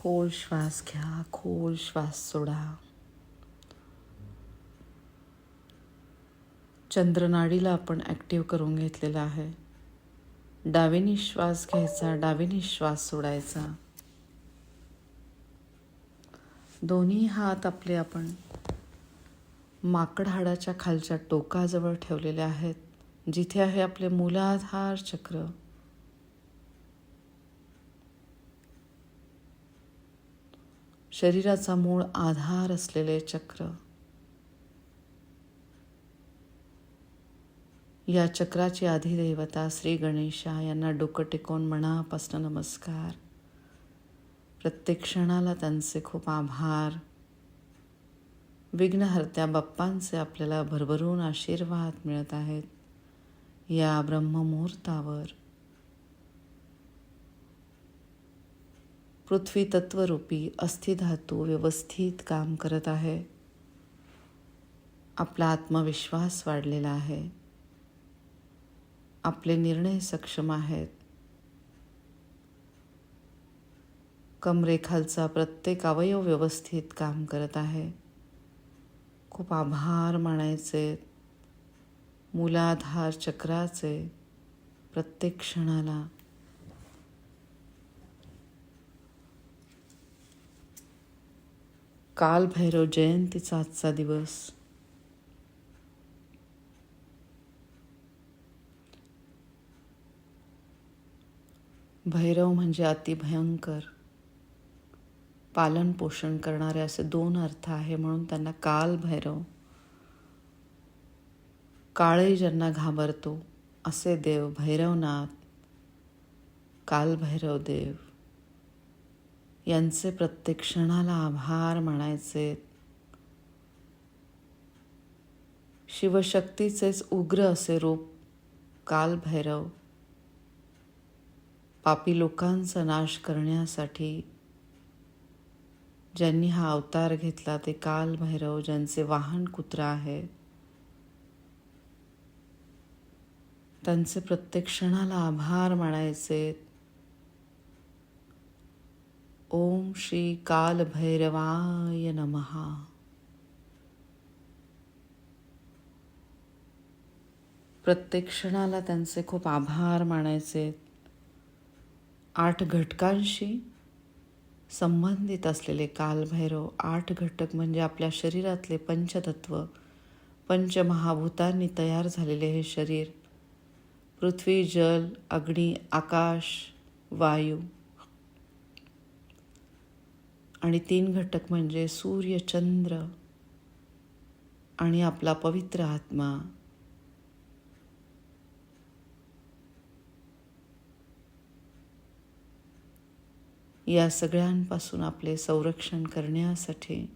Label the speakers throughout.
Speaker 1: खोल श्वास घ्या खोल श्वास सोडा. चंद्रनाडीला आपण ॲक्टिव्ह करून घेतलेला आहे. डावीनी श्वास घ्यायचा डावीनी श्वास सोडायचा. दोन्ही हात आपले आपण माकड हाडाच्या खालच्या टोकाजवळ ठेवलेले आहेत. जिथे आहे आपले मूलाधार चक्र. शरीराचा मूळ आधार असलेले चक्र. या चक्राची अधिदेवता श्री गणेशा यांना डोकं टेकवून मनापासून नमस्कार. प्रत्येक क्षणाला त्यांचे खूप आभार. विघ्नहर्त्या बाप्पांचे आपल्याला भरभरून आशीर्वाद मिळत आहेत. या ब्रह्ममुहूर्तावर पृथ्वी तत्वरूपी अस्थिधातू व्यवस्थित काम करत आहे. आपला आत्मविश्वास वाढलेला आहे. आपले निर्णय सक्षम आहेत. कमरेखालचा प्रत्येक अवयव व्यवस्थित काम करत आहे. खूप आभार मानायचे. मूलाधार चक्राचे प्रत्येक क्षणाला काल भैरव जयंतीचा आजचा दिवस. भैरव म्हणजे अतिभयंकर पालन पोषण करणारे असे दोन अर्थ आहे म्हणून त्यांना काल भैरव काळही ज्यांना घाबरतो असे देव भैरवनाथ काल भैरव देव. यांचे प्रत्येक क्षणाला आभार मानायचे शिवशक्तीचेच उग्र असे रूप काल भैरव. पापी लोकांचा नाश करण्यासाठी ज्यांनी हा अवतार घेतला ते काल भैरव ज्यांचे वाहन कुत्रा आहे. त्यांचे प्रत्येक क्षणाला आभार मानायचे ओम श्री काल भैरवाय नमहा प्रत्येक क्षणाला त्यांचे खूप आभार मानायचे. आठ घटकांशी संबंधित असलेले कालभैरव आठ घटक म्हणजे आपल्या शरीरातले पंचतत्व पंचमहाभूतांनी तयार झालेले हे शरीर. पृथ्वी जल अग्नी आकाश वायू आणि तीन घटक म्हणजे सूर्य चंद्र आणि आपला पवित्र आत्मा. या सगळ्यांपासून आपले संरक्षण करण्यासाठी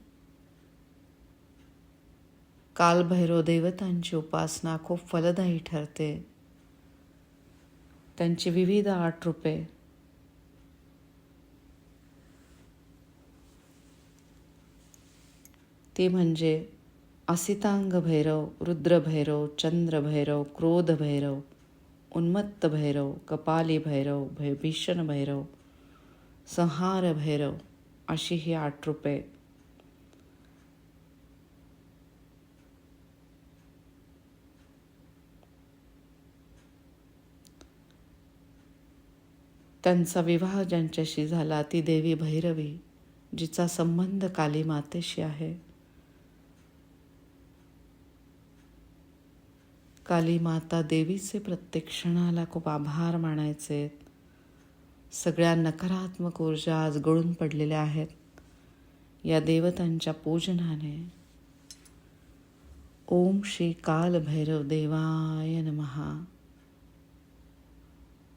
Speaker 1: कालभैरव देवतांची उपासना खूप फलदायी ठरते. त्यांची विविध आठ रूपे ती म्हणजे असितांग भैरव रुद्रभैरव चंद्रभैरव क्रोधभैरव उन्मत्त भैरव कपाली भैरव भयभीषण भैरव संहार भैरव अशी ही आठ रूपे त्यांचा विवाह ज्यांच्याशी झाला ती देवी भैरवी जिचा संबंध काली मातेशी आहे. काली माता देवीचे प्रत्येक क्षणाला खूप आभार मानायचे. सगळ्या नकारात्मक ऊर्जा आज गळून पडलेल्या आहेत. या देवतांच्या पूजनाने. ओम श्री कालभैरव देवाय नमहा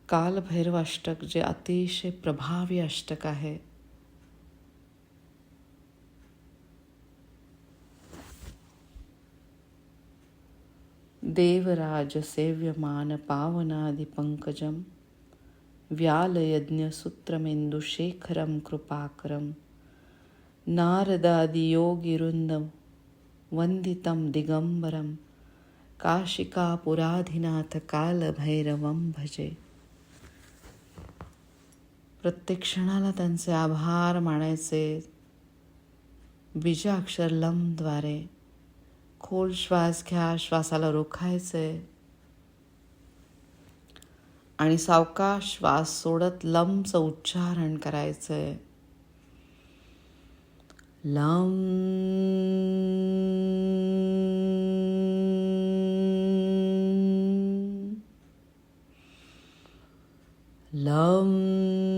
Speaker 1: काल अष्टक जे अतिशय प्रभावी अष्टक आहे. देवराज सेव्यमान पावनादि पंकजम व्यालयज्ञसूत्रमेन्दुशेखरं कृपाकरं नारदादियोगिरुन्दं वन्दितं दिगम्बरं काशिकापुराधिनाथकालभैरवं भजे। प्रत्येक क्षणाला त्यांचे आभार मानायचे. बीजाक्षर लमद्वारे खोल श्वास घ्या श्वासाला रोखायचे आणि सावका श्वास सोडत लंबचं उच्चारण करायचंय. लम लम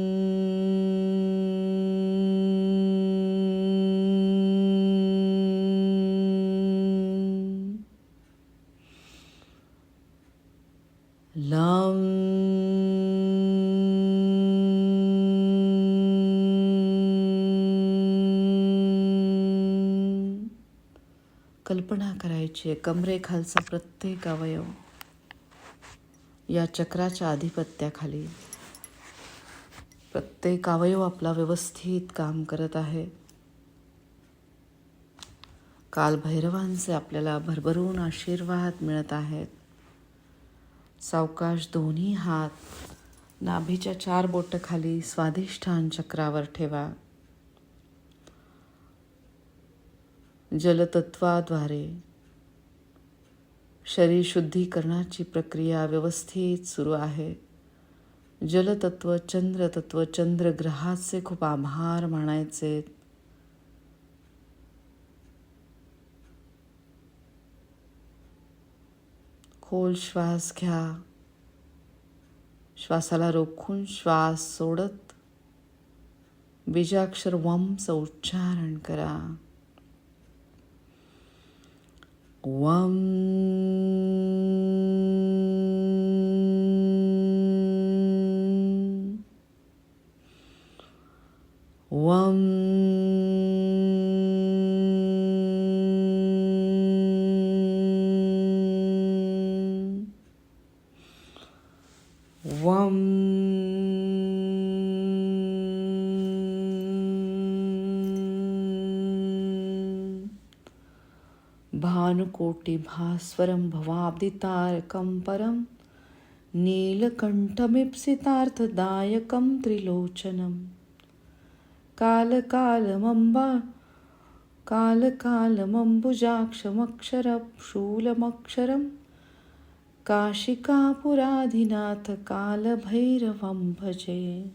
Speaker 1: lam कल्पना करायची आहे. कमरेखालचा प्रत्येक अवयव या चक्राच्या आधिपत्याखाली. प्रत्येक अवयव आपला व्यवस्थित काम करत आहे. काल भैरवांचे आपल्याला भरभरून आशीर्वाद मिळत आहेत. सावकाश दोन्ही हात नाभीच्या चार बोट खाली स्वाधिष्ठान चक्रावर ठेवा. जलतत्वाद्वारे शरीर शुद्धीकरणाची प्रक्रिया व्यवस्थित सुरू आहे. जलतत्व चंद्रतत्व चंद्रग्रहाचे खूप आभार मानायचे. खोल श्वास घ्या. श्वासाला रोखून श्वास सोडत बीजाक्षर वमचं उच्चारण करा. वम वम िभास्वरं भवाब्दितारकं परं नीलकण्ठमीप्सितार्थदायकं त्रिलोचनं। कालकालमम्बा कालकालमम्बुजाक्षमक्षरशूलमक्षरं काशिकापुराधिनाथकालभैरवं भजे।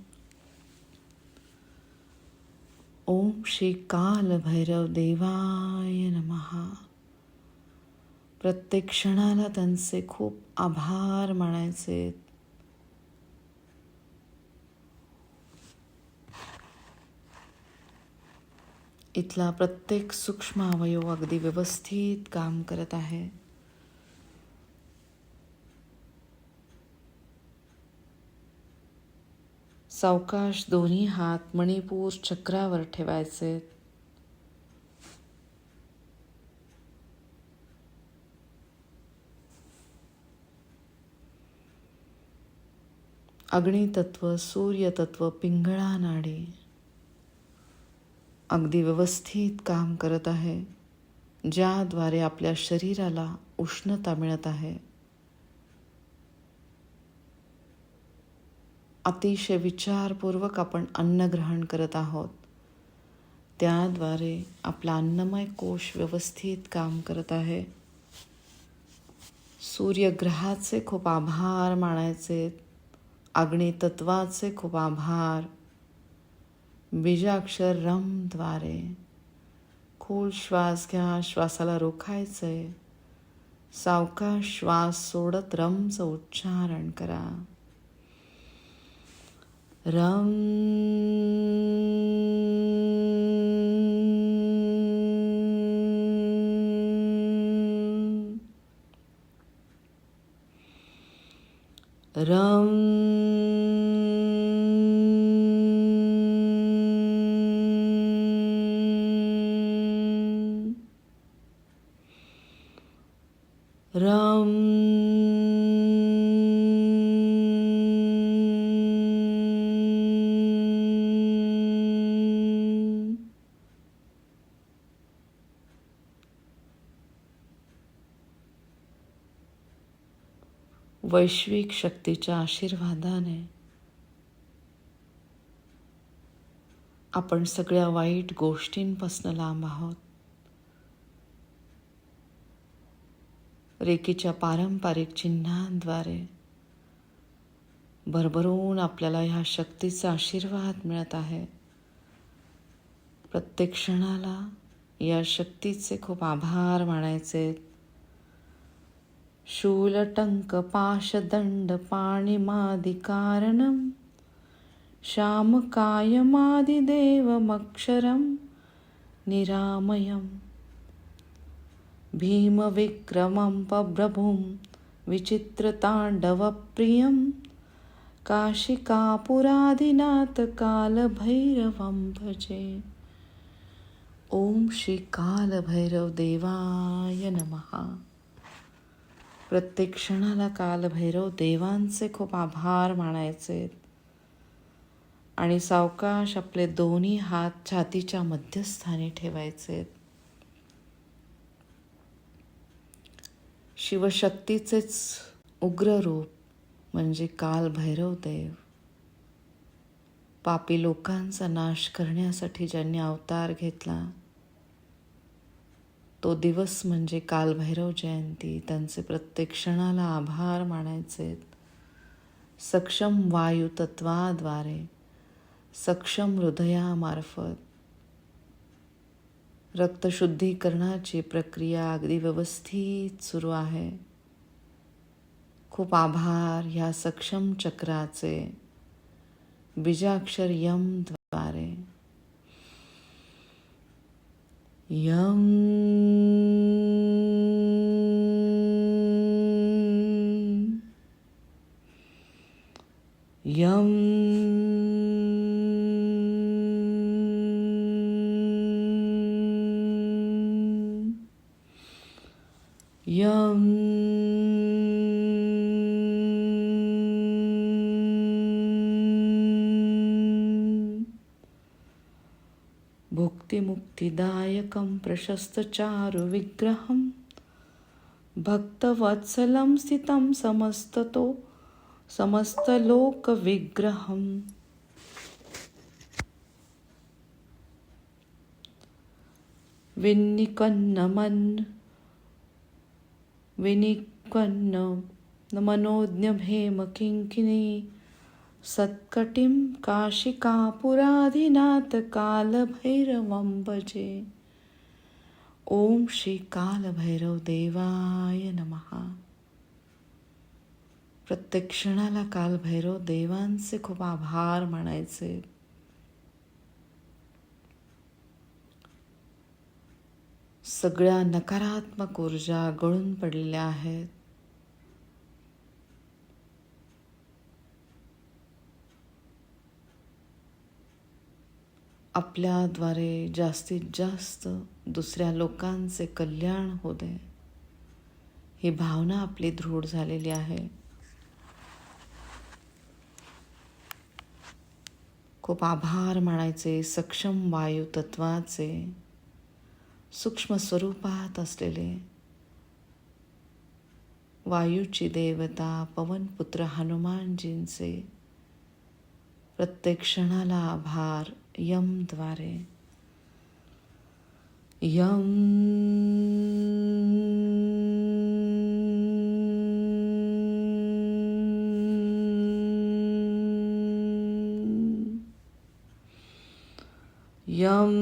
Speaker 1: ॐ श्रीकालभैरवदेवाय नमः। प्रत्येक क्षणाला त्यांचे खूप आभार मानायचे. इथला प्रत्येक सूक्ष्म अवयव अगदी व्यवस्थित काम करत आहे. सावकाश दोन्ही हात मणिपूर चक्रावर ठेवायचे. अग्नितत्व सूर्यतत्व पिंगळा नाडी अगदी व्यवस्थित काम करत आहे ज्याद्वारे आपल्या शरीराला उष्णता मिळत आहे. अतिशय विचारपूर्वक आपण अन्न ग्रहण करत आहोत. त्याद्वारे आपला अन्नमय कोश व्यवस्थित काम करत आहे. सूर्यग्रहाचे खूप आभार मानायचे अग्नितत्वाचे खूप आभार. बीजाक्षर रमद्वारे खोल श्वास घ्या श्वासाला रोखायचं आहे सावकाश श्वास सोडत रमचं उच्चारण करा. रम रम वैश्विक शक्तीच्या आशीर्वादाने आपण सगळ्या वाईट गोष्टींपासून लांब आहोत. रेकीच्या पारंपरिक चिन्हांद्वारे भरभरून आपल्याला ह्या शक्तीचा आशीर्वाद मिळत आहे. प्रत्येक क्षणाला या शक्तीचे खूप आभार मानायचे. शूलटङ्क पाशदण्डपाणिमादिकारणं श्यामकायमादिदेवमक्षरं निरामयम् भीमविक्रमं पभ्रभुं विचित्रताण्डवप्रियं काशिकापुरादिनाथकालभैरवं भजे ॐ श्रीकालभैरवदेवाय नमः प्रत्येक क्षणाला कालभैरव देवांचे खूप आभार मानायचे. आणि सावकाश आपले दोन्ही हात छातीच्या मध्यस्थानी ठेवायचे. शिवशक्तीचेच उग्र रूप म्हणजे कालभैरव देव. पापी लोकांचा नाश करण्यासाठी ज्यांनी अवतार घेतला तो दिवस म्हणजे कालभैरव जयंती. त्यांचे प्रत्येक क्षणाला आभार मानायचे. सक्षम वायू तत्वाद्वारे सक्षम हृदयामार्फत रक्तशुद्धीकरणाची प्रक्रिया अगदी व्यवस्थित सुरू आहे. खूप आभार ह्या सक्षम चक्राचे बीजाक्षर यमद्वारे द्वारे यम भुक्तिमुक्तिदायकं प्रशस्तचारुविग्रहं भक्तवत्सलं स्थितं समस्ततो समस्तलोकविग्रहम्। विन्निकन्नमन् विनिक्वन्न मनोज्ञभेमकिङ्किनी सत्कटिं काशिकापुराधिनाथकालभैरवं भजे ओम श्री कालभैरव देवाय नमः। प्रत्येक क्षणाला कालभैरव देवांचे खूप आभार मानायचे. सगळ्या नकारात्मक ऊर्जा गळून पडलेल्या आहेत. आपल्याद्वारे जास्तीत जास्त दुसऱ्या लोकांचे कल्याण होऊ दे. ही भावना आपली दृढ झालेली आहे. खूप आभार मानायचे सक्षम वायू तत्वाचे सूक्ष्म स्वरूपात असलेले वायूची देवता पवनपुत्र हनुमानजींचे प्रत्येक क्षणाला आभार यमद्वारे यम यम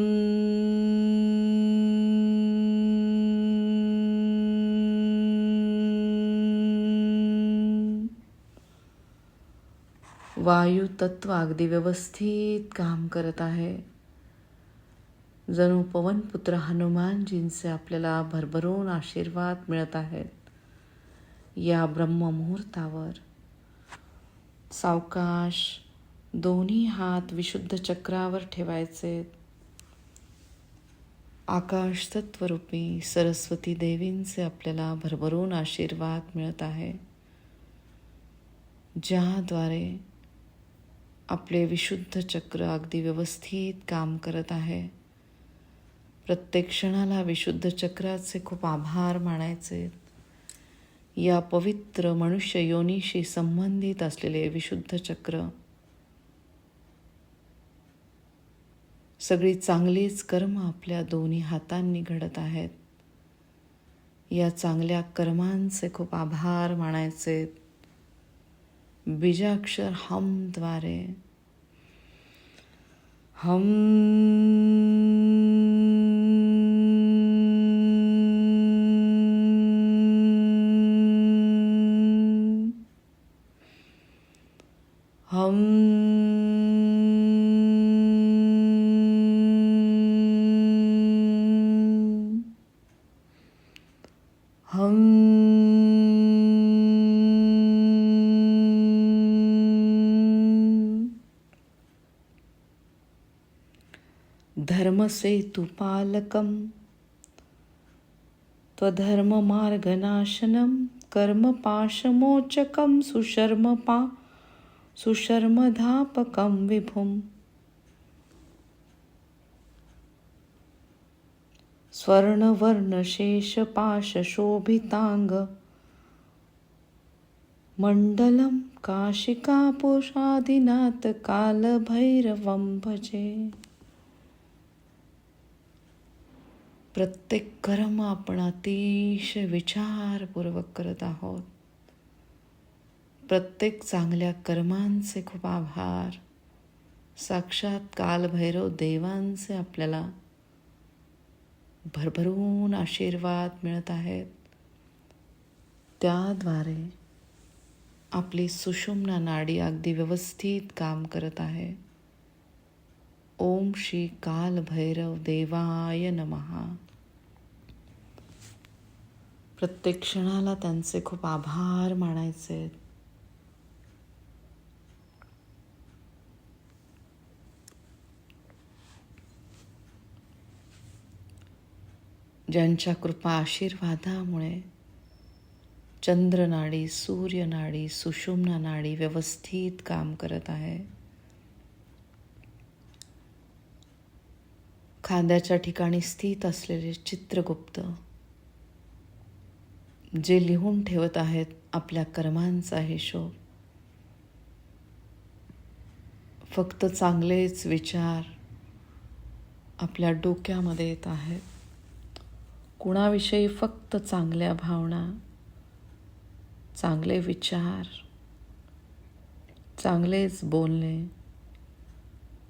Speaker 1: वायू तत्व अगदी व्यवस्थित काम करत आहे. जणू पवनपुत्र हनुमानजींचे आपल्याला भरभरून आशीर्वाद मिळत आहेत. या ब्रह्ममुहूर्तावर सावकाश दोन्ही हात विशुद्ध चक्रावर ठेवायचे. आकाश तत्वरूपी सरस्वती देवींचे आपल्याला भरभरून आशीर्वाद मिळत आहे. ज्याद्वारे आपले विशुद्ध चक्र अगदी व्यवस्थित काम करत आहे. प्रत्येक क्षणाला विशुद्ध चक्राचे खूप आभार मानायचे. या पवित्र मनुष्य योनीशी संबंधित असलेले विशुद्ध चक्र. सगळी चांगलीच कर्म आपल्या दोन्ही हातांनी घडत आहेत. या चांगल्या कर्मांचे खूप आभार मानायचे. बीजाक्षर हमद्वारे हम हम धर्मसेतुपालकं त्वधर्ममार्गनाशनं कर्मपाशमोचकं सुशर्मपा सुशर्मधापकं विभुम्। स्वर्णवर्णशेषपाशशोभिताङ्ग। मण्डलं काशिकापुषादिनाथ कालभैरवं भजे। प्रत्येक कर्म आपण अतिशय विचारपूर्वक करत आहोत. प्रत्येक चांगल्या कर्मांचे खूप आभार. साक्षात कालभैरव देवांचे आपल्याला भरभरून आशीर्वाद मिळत आहेत. त्याद्वारे आपली सुषुम्ना नाडी अगदी व्यवस्थित काम करत आहे. ओम श्री कालभैरव देवाय नमहा प्रत्येक क्षणाला त्यांचे खूप आभार मानायचे. ज्यांच्या कृपा आशीर्वादामुळे चंद्रनाडी सूर्यनाडी सुषुम्ना नाडी व्यवस्थित काम करत आहे. खांद्याच्या ठिकाणी स्थित असलेले चित्रगुप्त जे लिहून ठेवत आहेत आपल्या कर्मांचा हिशोब. फक्त चांगलेच विचार आपल्या डोक्यामध्ये येत आहेत. कुणाविषयी फक्त चांगल्या भावना चांगले विचार चांगलेच बोलणे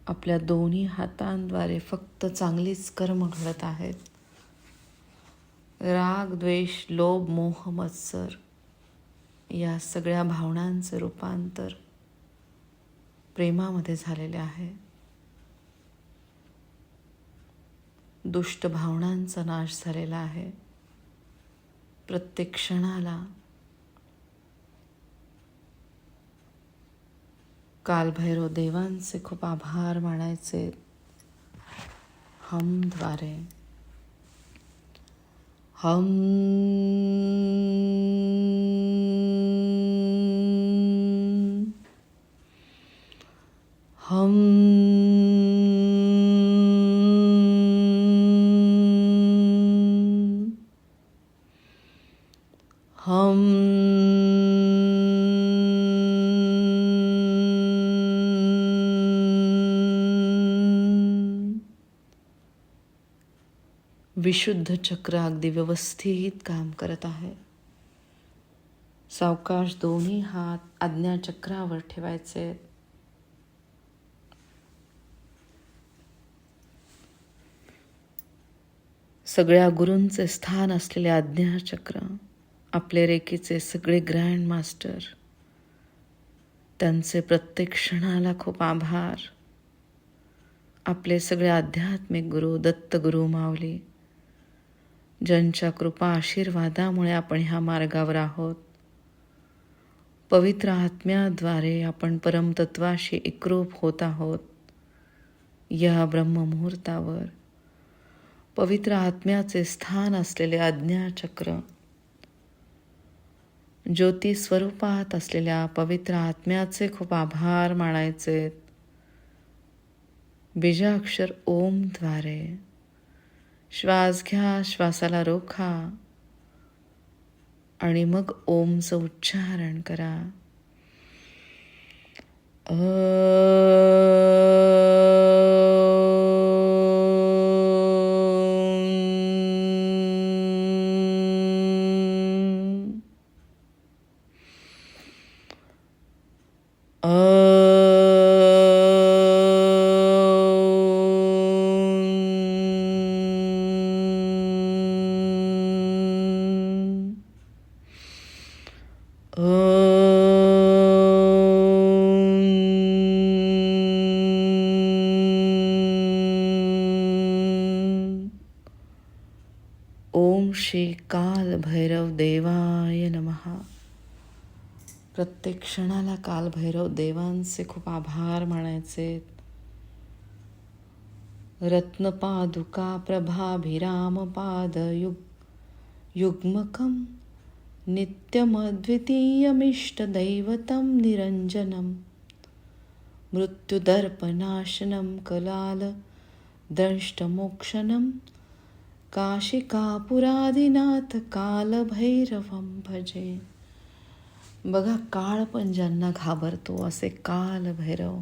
Speaker 1: आपल्या दोन्ही हातांद्वारे फक्त चांगलीच कर्म घडत आहेत. राग द्वेष लोभ मोह मत्सर या सगळ्या भावनांचे रूपांतर प्रेमामध्ये झालेले आहे. दुष्ट भावनांचा नाश झालेला आहे. प्रत्येक क्षणाला कालभैरव देवांचे खूप आभार मानायचे. हमद्वारे हम हम विशुद्ध चक्र अगदी व्यवस्थित काम करत आहे. सावकाश दोन्ही हात आज्ञाचक्रावर ठेवायचे. सगळ्या गुरूंचे स्थान असलेले आज्ञाचक्र आपले रेकीचे सगळे ग्रँड मास्टर त्यांचे प्रत्येक क्षणाला खूप आभार. आपले सगळे आध्यात्मिक गुरु दत्तगुरु माऊली ज्यांच्या कृपा आशीर्वादामुळे आपण ह्या मार्गावर आहोत. पवित्र आत्म्याद्वारे आपण परमतत्वाशी एकरूप होत आहोत. या ब्रह्ममुहूर्तावर पवित्र आत्म्याचे स्थान असलेले आज्ञाचक्र ज्योती स्वरूपात असलेल्या पवित्र आत्म्याचे खूप आभार मानायचे बीजाक्षर ओमद्वारे श्वास घ्या श्वासाला रोखा. आणि मग ओमचं उच्चारण करा. अ नमहा प्रत्येक क्षणाला कालभैरव देवांचे खूप आभार मानायचे. रत्नपादुका प्रभाभिराम पाद युग युग्मकं नित्यमद्वितीयमिष्टदैवतं निरञ्जनं मृत्युदर्पनाशनं कलाल दंष्टमोक्षणं काशिकापुरादिनाथ कालभैरवं भजे. बघा काळ पण ज्यांना घाबरतो असे कालभैरव.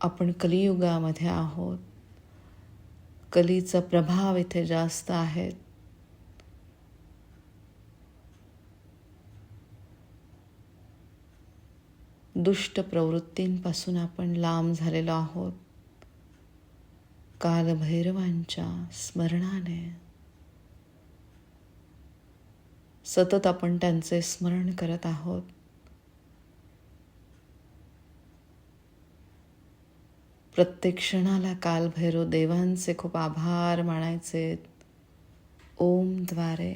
Speaker 1: आपण कलियुगामध्ये आहोत. कलीचा प्रभाव इथे जास्त आहेत दुष्ट प्रवृत्तींपासून आपण लांब झालेलो आहोत. कालभैरवांच्या स्मरणाने. सतत आपण त्यांचे स्मरण करत आहोत. प्रत्येक क्षणाला कालभैरव देवांचे खूप आभार मानायचे. ओमद्वारे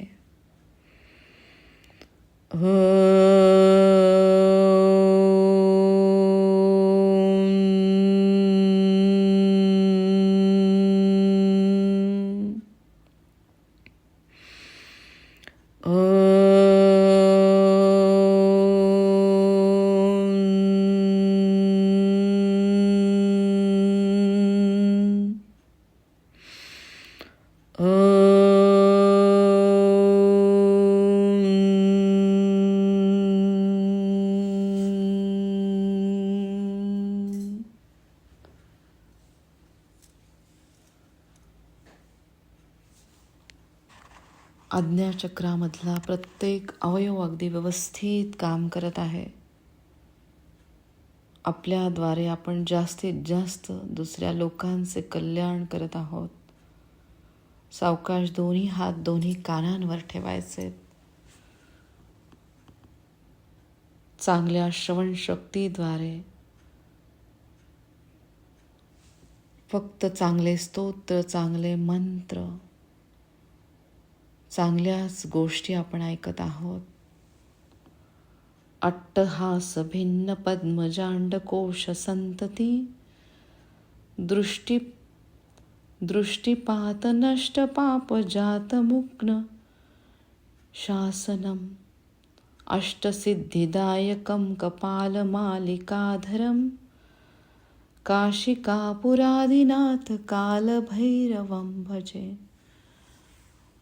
Speaker 1: आज्ञाचक्रामधला प्रत्येक अवयव अगदी व्यवस्थित काम करत आहे. आपल्याद्वारे आपण जास्तीत जास्त दुसऱ्या लोकांचे कल्याण करत आहोत. सावकाश दोन्ही हात दोन्ही कानांवर ठेवायचे. चांगल्या श्रवणशक्तीद्वारे फक्त चांगले स्तोत्र चांगले मंत्र. चांगल्याच गोष्टी आपण ऐकत आहोत. अट्टहास भिन्न पद्मजांडकोश संतती दृष्टी दृष्टीपात नष्ट पाप जात मुग्न शासनम अष्टसिद्धिदायकं कपालमालिकाधरं काशिकापुरादिनाथ कालभैरवं भजे।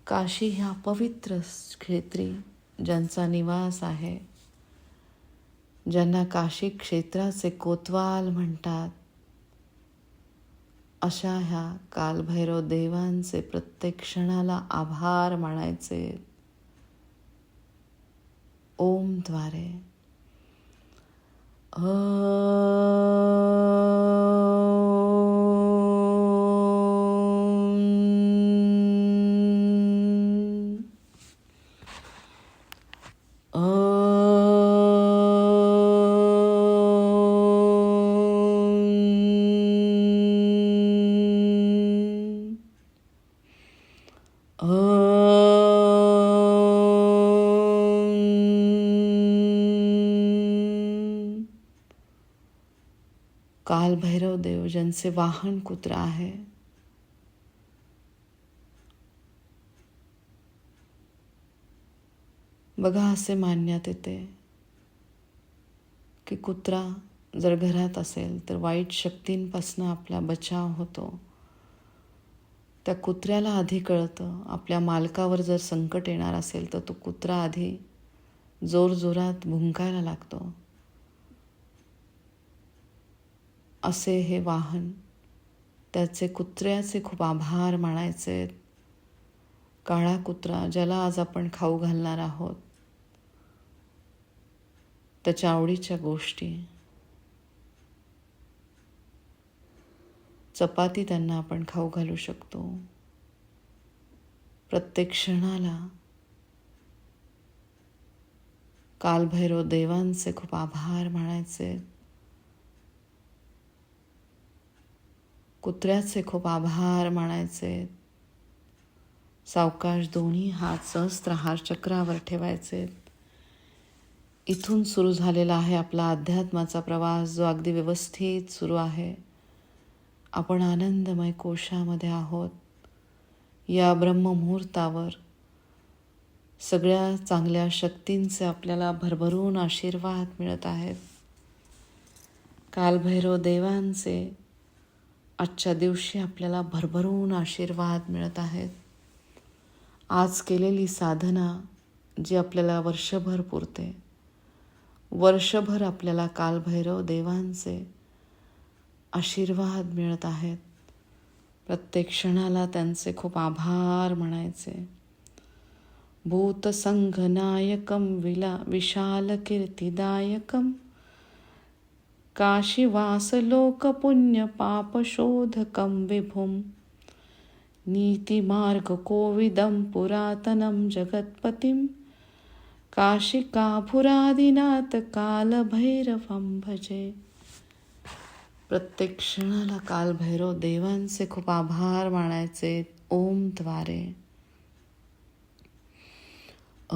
Speaker 1: काशी ह्या पवित्र क्षेत्री ज्यांचा निवास आहे ज्यांना काशी क्षेत्राचे कोतवाल म्हणतात अशा ह्या कालभैरव देवांचे प्रत्येक क्षणाला आभार मानायचे. ओमद्वारे अ कालभैरव देव ज्यांचे वाहन कुत्रा आहे बघा असे मानण्यात येते की कुत्रा जर घरात असेल तर वाईट शक्तींपासून आपला बचाव होतो. त्या कुत्र्याला आधी कळतं आपल्या मालकावर जर संकट येणार असेल तर तो कुत्रा आधी जोरजोरात भुंकायला लागतो. असे हे वाहन त्याचे कुत्र्याचे खूप आभार मानायचे. काळा कुत्रा ज्याला आज आपण खाऊ घालणार आहोत. त्याच्या आवडीच्या गोष्टी. चपाती त्यांना आपण खाऊ घालू शकतो. प्रत्येक क्षणाला. कालभैरव देवांचे खूप आभार मानायचे. कुत्र्याचे खूप आभार मानायचे. सावकाश दोन्ही हात सहस्त्रहार चक्रावर ठेवायचे. इथून सुरू झालेला आहे आपला अध्यात्माचा प्रवास जो अगदी व्यवस्थित सुरू आहे. आपण आनंदमय कोशामध्ये आहोत. या ब्रह्ममुहूर्तावर सगळ्या चांगल्या शक्तींचे आपल्याला भरभरून आशीर्वाद मिळत आहेत. कालभैरव देवांचे आजच्या दिवशी आपल्याला भरभरून आशीर्वाद मिळत आहेत. आज केलेली साधना जी आपल्याला वर्षभर पुरते. वर्षभर आपल्याला कालभैरव देवांचे आशीर्वाद मिळत आहेत. प्रत्येक क्षणाला त्यांचे खूप आभार म्हणायचे. भूतसंघनायकम विला विशालकीर्तिदायकं काशीवासलोकपुण्यपापशोधकं विभुं नीतिमार्गकोविदं पुरातनं जगत्पतिं काशिकाभुरादिनाथकालभैरवं भजे। प्रत्येक क्षणाला कालभैरव देवांचे खूप आभार मानायचे. ओमद्वारे अ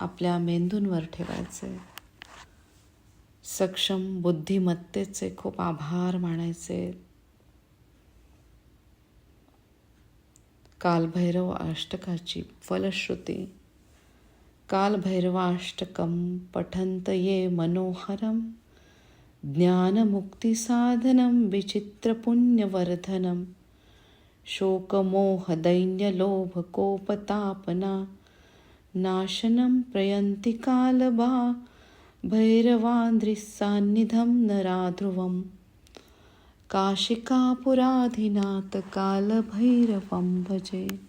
Speaker 1: आपल्या मेंदूंवर ठेवायचे. सक्षम बुद्धिमत्तेचे खूप आभार मानायचे. कालभैरव अष्टकाची फलश्रुती. कालभैरवाष्टकं पठंत ये मनोहरं. ज्ञानमुक्तिसाधनं विचित्रपुण्यवर्धनं. शोकमोहदैन्यलोभकोपतापना नाशनं प्रयन्ति कालबा भैरवान्द्रिस्सान्निधं नराध्रुवं काशिकापुराधिनाथकालभैरवं भजे।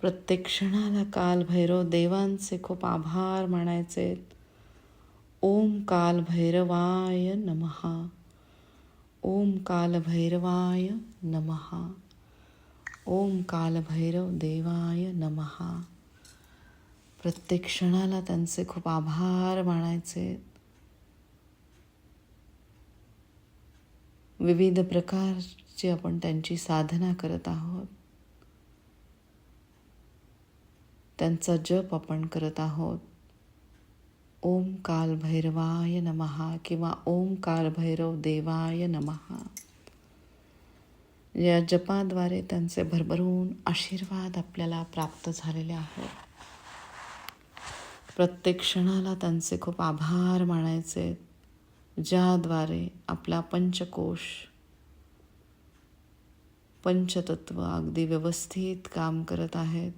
Speaker 1: प्रत्येक क्षणाला कालभैरव देवांचे खूप आभार मानायचे। ओम कालभैरवाय नमहा ओम कालभैरवाय नमहा ओम कालभैरव देवाय नमहा प्रत्येक क्षणाला त्यांचे खूप आभार मानायचे. विविध प्रकारची आपण त्यांची साधना करत आहोत. त्यांचा जप आपण करत आहोत. ओम काल भैरवाय नमहा किंवा ओम काल भैरव देवाय नमहा या जपाद्वारे त्यांचे भरभरून आशीर्वाद आपल्याला प्राप्त झालेले आहेत. प्रत्येक क्षणाला त्यांचे खूप आभार मानायचे ज्याद्वारे आपला पंचकोश पंचतत्व अगदी व्यवस्थित काम करत आहेत.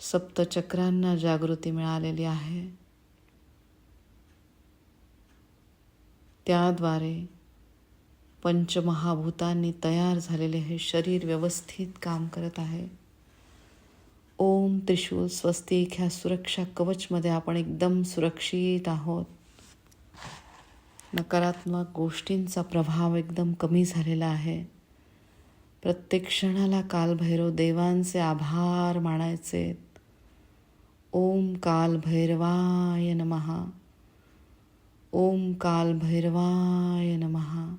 Speaker 1: सप्तचक्रांना जागृती मिळालेली आहे. त्याद्वारे पंचमहाभूतांनी तयार झालेले हे शरीर व्यवस्थित काम करत आहे. ओम त्रिशूल स्वस्तिक ह्या सुरक्षा कवचमध्ये आपण एकदम सुरक्षित आहोत. नकारात्मक गोष्टींचा प्रभाव एकदम कमी झालेला आहे. प्रत्येक क्षणाला कालभैरव देवांचे आभार मानायचे. ओम काल भैरवाय नमहा ओम काल भैरवाय नमहा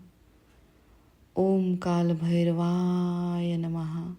Speaker 1: ओम काल भैरवाय नमहा